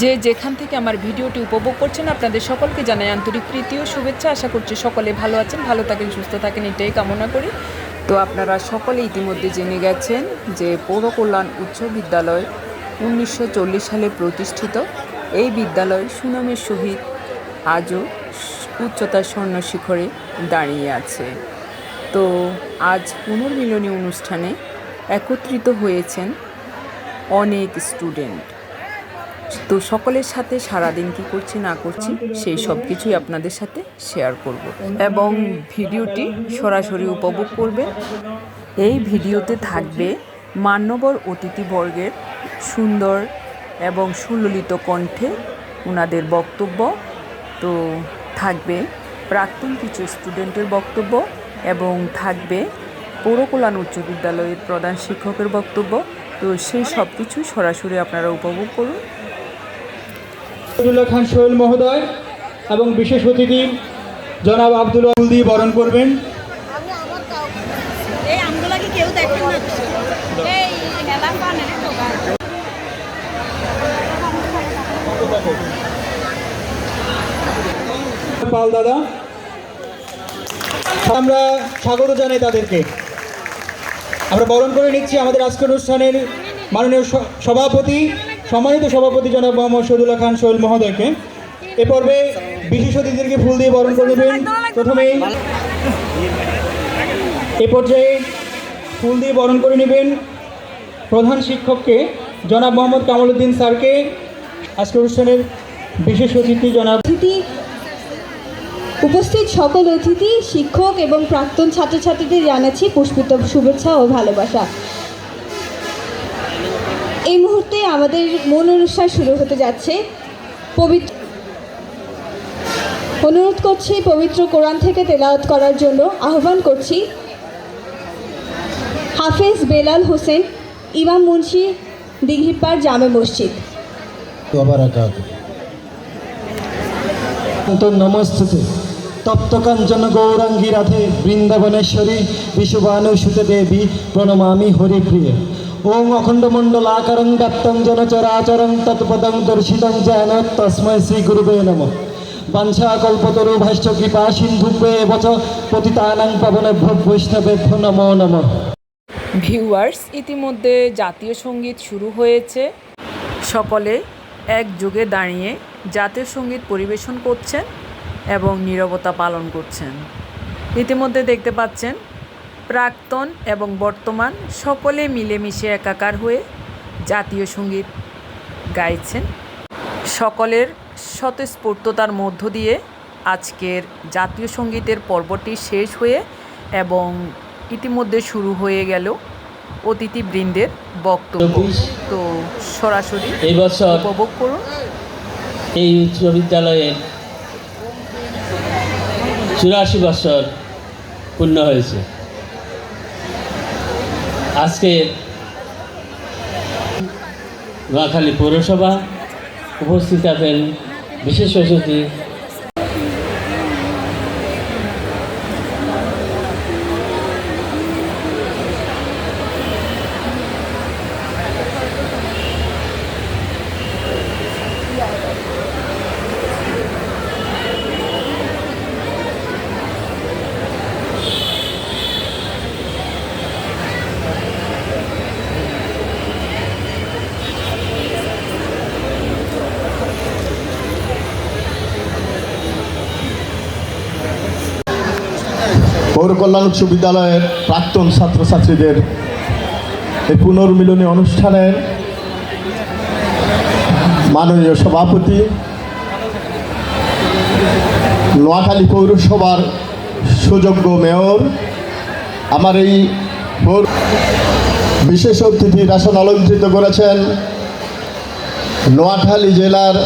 যে যেখান থেকে আমার ভিডিওটি উপভোগ করছেন, আপনাদের সকলকে জানাই আন্তরিক প্রীতি ও শুভেচ্ছা। আশা করছি সকলে ভালো আছেন, ভালো থাকেন, সুস্থ থাকেন, এটাই কামনা করি। তো আপনারা সকলে ইতিমধ্যে জেনে গেছেন যে পৌর কল্যাণ উচ্চ বিদ্যালয় উনিশশো চল্লিশ সালে প্রতিষ্ঠিত। এই বিদ্যালয় সুনামের সহিত আজও উচ্চতার স্বর্ণ শিখরে দাঁড়িয়ে আছে। তো আজ পুনর্মিলনী অনুষ্ঠানে একত্রিত হয়েছেন অনেক স্টুডেন্ট। তো সকলের সাথে সারাদিন কি করছি, না করছি, সেই সব কিছুই আপনাদের সাথে শেয়ার করব। এবং ভিডিওটি সরাসরি উপভোগ করবেন। এই ভিডিওতে থাকবে মান্যবর অতিথিবর্গের সুন্দর এবং সুললিত কণ্ঠে ওনাদের বক্তব্য। তো থাকবে প্রাক্তন কিছু স্টুডেন্টের বক্তব্য এবং থাকবে পৌরকল্যাণ উচ্চ বিদ্যালয়ের প্রধান শিক্ষকের বক্তব্য। তো সেই সব কিছু সরাসরি আপনারা উপভোগ করুন। আব্দুল্লাহ খান সোহেল মহোদয় এবং বিশেষ অতিথি জনাব আব্দুল ফুল দিয়ে বরণ করবেন। পাল দাদা। আমরা স্বাগত জানাই তাদেরকে। আমরা বরণ করে নিচ্ছি আমাদের আজকের অনুষ্ঠানের মাননীয় সভাপতি সম্মানিত সভাপতি জনাব মোহাম্মদ শহীদুল্লাহ খান সোহেল মহোদয়কে। এ পর্বে বিশেষ অতিথিদেরকে ফুল দিয়ে বরণ করে নেবেন। প্রথমেই এ পর্যায়ে ফুল দিয়ে বরণ করে নেবেন প্রধান শিক্ষককে জনাব মোহাম্মদ কামালউদ্দিন স্যারকে। আজকের অনুষ্ঠানের বিশেষ অতিথি জনাব অতিথি, উপস্থিত সকল অতিথি, শিক্ষক এবং প্রাক্তন ছাত্রছাত্রীদের জানাচ্ছি পুষ্পিত শুভেচ্ছা ও ভালোবাসা। আমাদের মূল অনুষ্ঠান শুরু হতে যাচ্ছে। পবিত্র অনুরোধ করছি পবিত্র কোরআন থেকে তেলাওত করার জন্য আহ্বান করছি। হাফেজ বেলাল হোসেন, ইমাম মুন্সি দিঘিপার জামে মসজিদ। নমস্তে তপ্তকাঞ্চন গৌরাঙ্গী রাধে বৃন্দাবনেশ্বরী বিশুবানু দেবী প্রণমামি হরিপ্রিয়। ওং অখণ্ডমণ্ডলাকারং ব্যাপ্তং যেন চরাচরং তৎপদং দর্শিতং যেন শ্রী গুরুবে নম বাঞ্ছা কল্পতরু ভাষ্য কৃপা সিন্ধুভ্যে বচ পতিতানাং পাবনেভ্য বৈষ্ণবেভ্য নমো নমঃ ভিউয়ার্স, ইতিমধ্যে জাতীয় সংগীত শুরু হয়েছে। সকলে একযোগে দাঁড়িয়ে জাতীয় সংগীত পরিবেশন করছেন এবং নীরবতা পালন করছেন। ইতিমধ্যে দেখতে পাচ্ছেন প্রাক্তন এবং বর্তমান সকলে মিলেমিশে একাকার হয়ে জাতীয় সংগীত গাইছেন। সকলের স্বতঃস্ফূর্ততার মধ্য দিয়ে আজকের জাতীয় সঙ্গীতের পর্বটি শেষ হয়ে এবং ইতিমধ্যে শুরু হয়ে গেল অতিথিবৃন্দের বক্তব্য। তো সরাসরি এই উপভোগ করুন। এই উচ্চ বিদ্যালয়ের চুরাশি বছর পূর্ণ হয়েছে। আজকে নোয়াখালী পৌরসভা উপস্থিত আছেন বিশেষ অতিথি পৌর কল্যাণ উচ্চ বিদ্যালয়ের প্রাক্তন ছাত্রছাত্রীদের এই পুনর্মিলনী অনুষ্ঠানের মাননীয় সভাপতি, নোয়াখালী পৌরসভার সুযোগ্য মেয়র, আমার এই বিশেষ অতিথি আসন অলঙ্কৃত করেছেন নোয়াখালী জেলার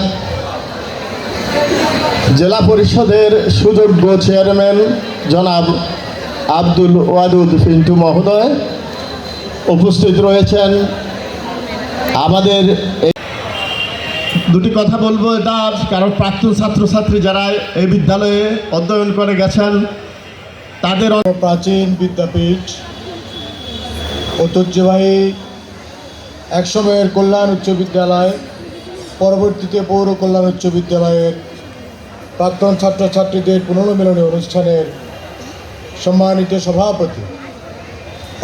জেলা পরিষদের সুযোগ্য চেয়ারম্যান জনাব আব্দুল ওয়াদুদ পিন্টু মহোদয় উপস্থিত রয়েছেন। আমাদের দুটি কথা বলব এটা, কারণ প্রাক্তন ছাত্রছাত্রী যারা এই বিদ্যালয়ে অধ্যয়ন করে গেছেন, তাদের প্রাচীন বিদ্যাপীঠ ঐতিহ্যবাহী একসময়ের কল্যাণ উচ্চ বিদ্যালয়, পরবর্তীতে পৌর কল্যাণ উচ্চ বিদ্যালয়ের প্রাক্তন ছাত্রছাত্রীদের পুনর্মিলনী অনুষ্ঠানের সম্মানিত সভাপতি,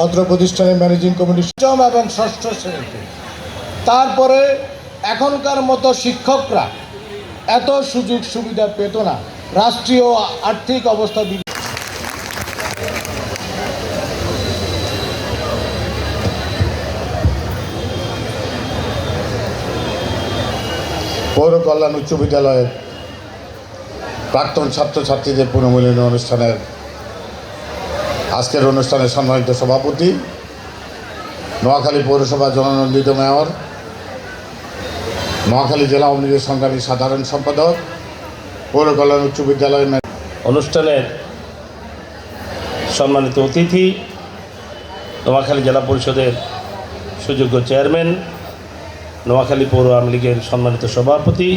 অত্র প্রতিষ্ঠানের ম্যানেজিং কমিটি পঞ্চম এবং ষষ্ঠ শ্রেণীতে। তারপরে এখনকার মতো শিক্ষকরা এত সুযোগ সুবিধা পেত না, রাষ্ট্রীয় আর্থিক অবস্থা পৌর কল্যাণ উচ্চ বিদ্যালয়ের প্রাক্তন ছাত্রছাত্রীদের পুনর্মিলনী অনুষ্ঠানের আজকের অনুষ্ঠানে সম্মানিত সভাপতি, নোয়াখালী পৌরসভা জননন্দিত মেয়র, নোয়াখালী জেলা আওয়ামী লীগের সংগ্রামী সাধারণ সম্পাদক, পৌর কল্যাণ উচ্চ বিদ্যালয়ের অনুষ্ঠানের সম্মানিত অতিথি, নোয়াখালী জেলা পরিষদের সুযোগ্য চেয়ারম্যান, নোয়াখালী পৌর আওয়ামী লীগের সম্মানিত সভাপতি,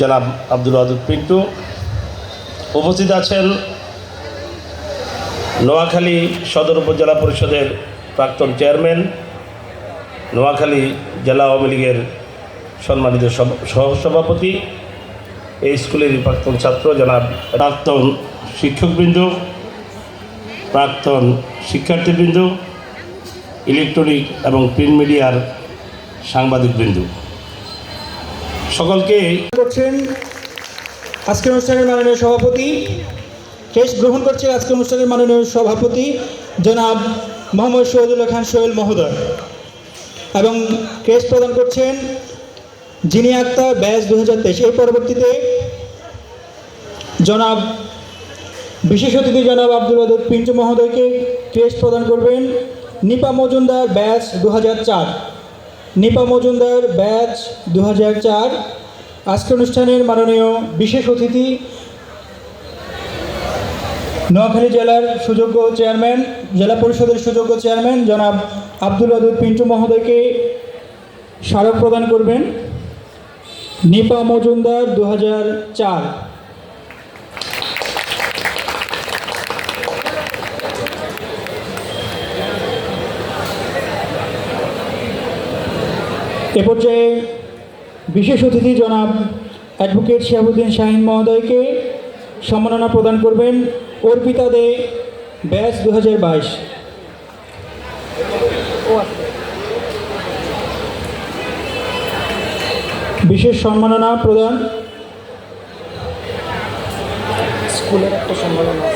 জনাব আব্দুল আদুল পিন্টু উপস্থিত আছেন। নোয়াখালী সদর উপজেলা পরিষদের প্রাক্তন চেয়ারম্যান, নোয়াখালী জেলা আওয়ামী লীগের সম্মানিত সভ- সহসভাপতি এই স্কুলের প্রাক্তন ছাত্র জনাব প্রাক্তন শিক্ষকবৃন্দ, প্রাক্তন শিক্ষার্থীবৃন্দ, ইলেকট্রনিক এবং প্রিন্ট মিডিয়ার সাংবাদিকবৃন্দ। সকলকে করছেন আজকের অনুষ্ঠানের মাননীয় সভাপতি কেস গ্রহণ করছেন আজকের অনুষ্ঠানের মাননীয় সভাপতি জনাব মোহাম্মদ শহীদুল্লাহ খান সোহেল মহোদয়। এবং কেস প্রদান করছেন যিনি আক্তার ব্যাচ দু এর পরবর্তীতে জনাব বিশেষ অতিথি জনাব আব্দুল আদুল পিন্টু মহোদয়কে কেস প্রদান করবেন নিপা মজুমদার ব্যাচ দু হাজার চার। নিপা মজুমদার ব্যাচ দু আজকের অনুষ্ঠানের মাননীয় বিশেষ অতিথি নোয়াখালী জেলার সুযোগ্য চেয়ারম্যান, জেলা পরিষদের সুযোগ্য চেয়ারম্যান জনাব আব্দুল আদুল পিন্টু মহোদয়কে স্মারক প্রদান করবেন নিপা মজুমদার দু চার। এ পর্যায়ে বিশেষ অতিথি জনাব অ্যাডভোকেট শিহাবুদ্দিন শাহিন মহোদয়কে সম্মাননা প্রদান করবেন অর্পিতা দে ব্যাস দু হাজার বাইশ। বিশেষ সম্মাননা প্রদান স্কুলের একটা সম্মাননা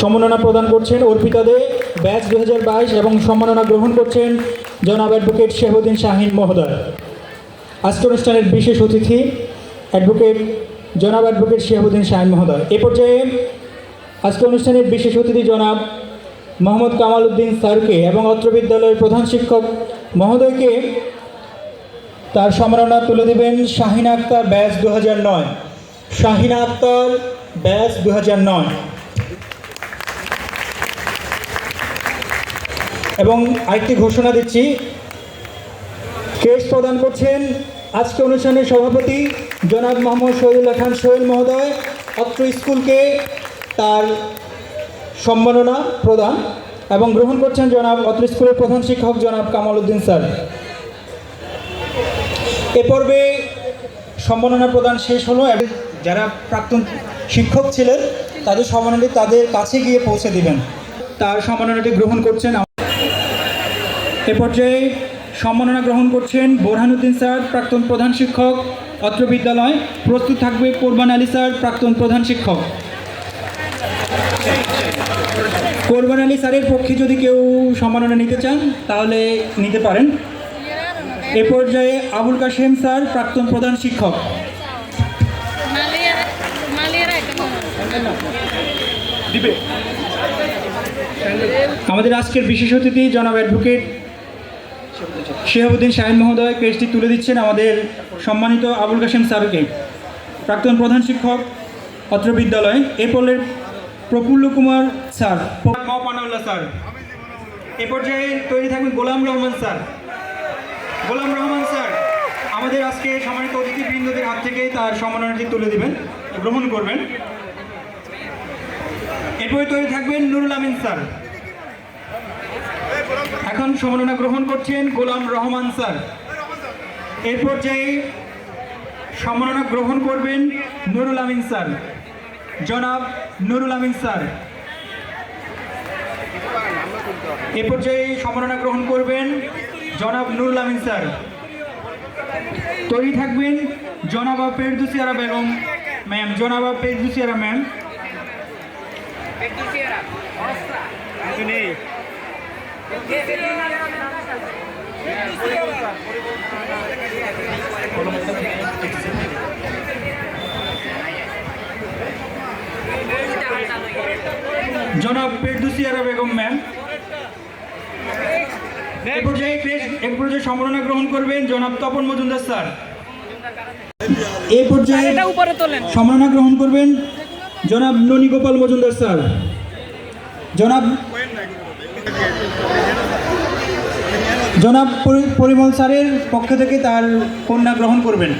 সম্মাননা প্রদান করছেন অর্পিতা দে ব্যাচ দু হাজার বাইশ এবং সম্মাননা গ্রহণ করছেন জনাব অ্যাডভোকেট শেহবুদ্দিন শাহিন মহোদয়। আজকে অনুষ্ঠানের বিশেষ অতিথি অ্যাডভোকেট, জনাব অ্যাডভোকেট শেহবুদ্দিন শাহিন মহোদয়। এ পর্যায়ে আজকে অনুষ্ঠানের বিশেষ অতিথি জনাব মোহাম্মদ কামাল উদ্দিন স্যারকে এবং অত্র বিদ্যালয়ের প্রধান শিক্ষক মহোদয়কে তার সম্মাননা তুলে দেবেন শাহিনা আক্তার ব্যাস দু হাজার নয়। শাহিনা আক্তার ব্যাস দু হাজার নয়। এবং আরেকটি ঘোষণা দিচ্ছি কেস প্রদান করছেন আজকে অনুষ্ঠানের সভাপতি জনাব মোহাম্মদ শহীদুল্লাহ খান সোহেল মহোদয়। অত্র স্কুলকে তার সম্মাননা প্রদান এবং গ্রহণ করছেন জনাব, অত্র স্কুলের প্রধান শিক্ষক জনাব কামাল উদ্দিন স্যার। এ পর্বে সম্মাননা প্রদান শেষ হলো এবং যারা প্রাক্তন শিক্ষক ছিলেন, তাদের সম্মাননাটি তাদের কাছে গিয়ে পৌঁছে দিবেন। তার সম্মাননাটি গ্রহণ করছেন এ পর্যায়ে সম্মাননা গ্রহণ করছেন বোরহানুদ্দিন স্যার, প্রাক্তন প্রধান শিক্ষক, অত্র বিদ্যালয়। প্রস্তুত থাকবে কোরবান আলী স্যার, প্রাক্তন প্রধান শিক্ষক। কোরবান আলী স্যারের পক্ষে যদি কেউ সম্মাননা নিতে চান, তাহলে নিতে পারেন। এ পর্যায়ে আবুল কাশেম স্যার, প্রাক্তন প্রধান শিক্ষক। আমাদের আজকের বিশেষ অতিথি জনাব অ্যাডভোকেট শেহাবুদ্দিন শাহিন মহোদয় কেসটি তুলে দিচ্ছেন আমাদের সম্মানিত আবুল কাশেম স্যারকে। প্রাক্তন প্রধান শিক্ষক, অত্র বিদ্যালয়, এ প্রফুল্ল কুমার স্যার পানাউল্লাহ স্যার। এ পর্যায়ে তৈরি থাকবেন গোলাম রহমান স্যার। গোলাম রহমান স্যার, আমাদের আজকে সম্মানিত অতিথিবৃন্দদের হাত থেকে তার সম্মাননাটি তুলে দিবেন, গ্রহণ করবেন। এরপরে তৈরি থাকবেন নুরুল আমিন স্যার। এখন সম্মাননা গ্রহণ করছেন গোলাম রহমান স্যার। এর পর্যায়ে সম্মাননা গ্রহণ করবেন নুরুল আমিন স্যার। জনাব নুরুল আমিন স্যার। এ পর্যায়ে সম্মাননা গ্রহণ করবেন জনাব নুরুল আমিন স্যার। তৈরি থাকবেন জনাবা পেরদুসিয়ারা বেগম ম্যাম। জনাবা পেরদুসিয়ারা ম্যাম। জনাব পেরদুসিয়ারা বেগম ম্যাম। এ পর্যায়ে এক পর্যায়ে সম্মাননা গ্রহণ করবেন জনাব তপন মজুমদার স্যার। এই পর্যায়ে এটা উপরে তোলেন। সম্মাননা গ্রহণ করবেন জনাব ননী গোপাল মজুমদার স্যার। জনাব জনাব পরি- পরিমল স্যারের পক্ষ থেকে তার কন্যা গ্রহণ করবেন।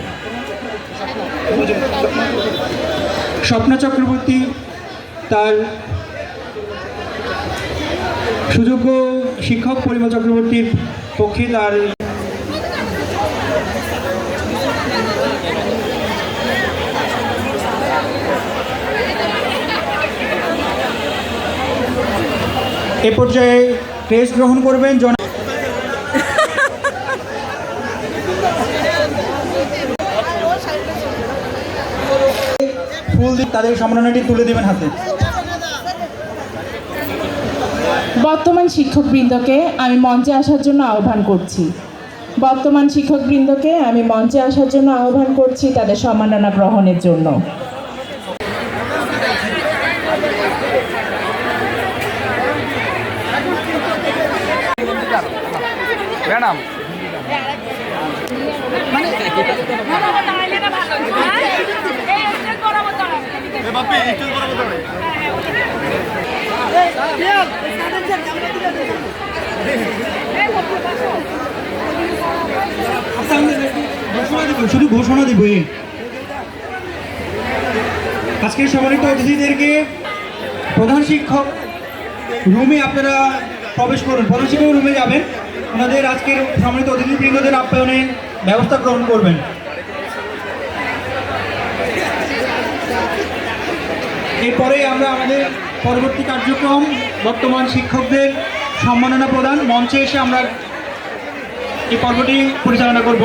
স্বপ্না চক্রবর্তী তার সুযোগ্য শিক্ষক পরিমল চক্রবর্তীর পক্ষে তার এ পর্যায়ে টেস্ট গ্রহণ করবেন জন ফুল দিয়ে তাদের সম্মাননাটি তুলে দেবেন হাতে। বর্তমান শিক্ষকবৃন্দকে আমি মঞ্চে আসার জন্য আহ্বান করছি। বর্তমান শিক্ষকবৃন্দকে আমি মঞ্চে আসার জন্য আহ্বান করছি তাদের সম্মাননা গ্রহণের জন্য দাঁড়াইলে না ভালো হ্যাঁ? এই স্টেজ বরাবর দাঁড়াও। ঘোষণা দিব শুধু ঘোষণা দিব। আজকের সম্মানিত অতিথিদেরকে প্রধান শিক্ষক রুমে আপনারা প্রবেশ করুন। প্রধান শিক্ষক রুমে যাবেন। ওনাদের আজকের সম্মানিত অতিথিবৃন্দদের আপ্যায়নে ব্যবস্থা গ্রহণ করবেন। এরপরে আমরা আমাদের পরবর্তী কার্যক্রম বর্তমান শিক্ষকদের সম্মাননা প্রদান মঞ্চে এসে আমরা এই পর্বটি পরিচালনা করব।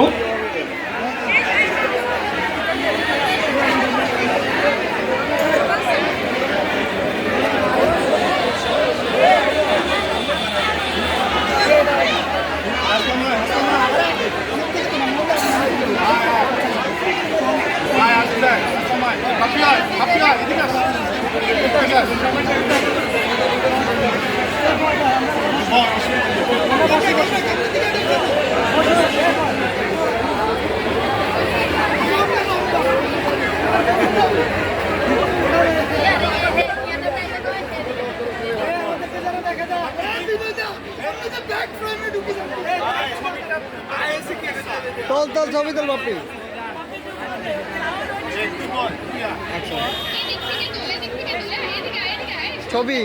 তল তল ছবি তোল বাপি। ছবি।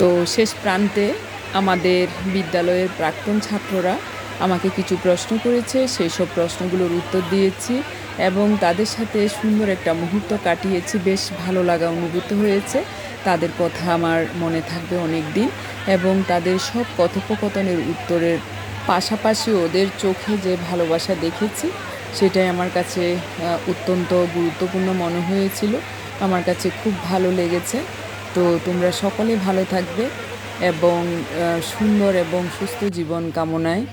তো শেষ প্রান্তে আমাদের বিদ্যালয়ের প্রাক্তন ছাত্ররা আমাকে কিছু প্রশ্ন করেছে, সেই সব প্রশ্নগুলোর উত্তর দিয়েছি এবং তাদের সাথে সুন্দর একটা মুহূর্ত কাটিয়েছি। বেশ ভালো লাগা অনুভূত হয়েছে। তাদের কথা আমার মনে থাকবে অনেক দিন এবং তাদের সব কথোপকথনের উত্তরের পাশাপাশি ওদের চোখে যে ভালোবাসা দেখেছি সেটাই আমার কাছে অত্যন্ত গুরুত্বপূর্ণ মনে হয়েছিল। আমার কাছে খুব ভালো লেগেছে। তো তোমরা সকলে ভালো থাকবে এবং সুন্দর এবং সুস্থ জীবন কামনায়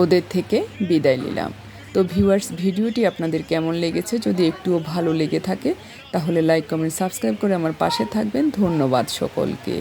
ওদের থেকে বিদায় নিলাম। তো ভিউয়ার্স, ভিডিওটি আপনাদের কেমন লেগেছে? যদি একটুও ভালো লেগে থাকে, তাহলে লাইক, কমেন্ট, সাবস্ক্রাইব করে আমার পাশে থাকবেন। ধন্যবাদ সকলকে।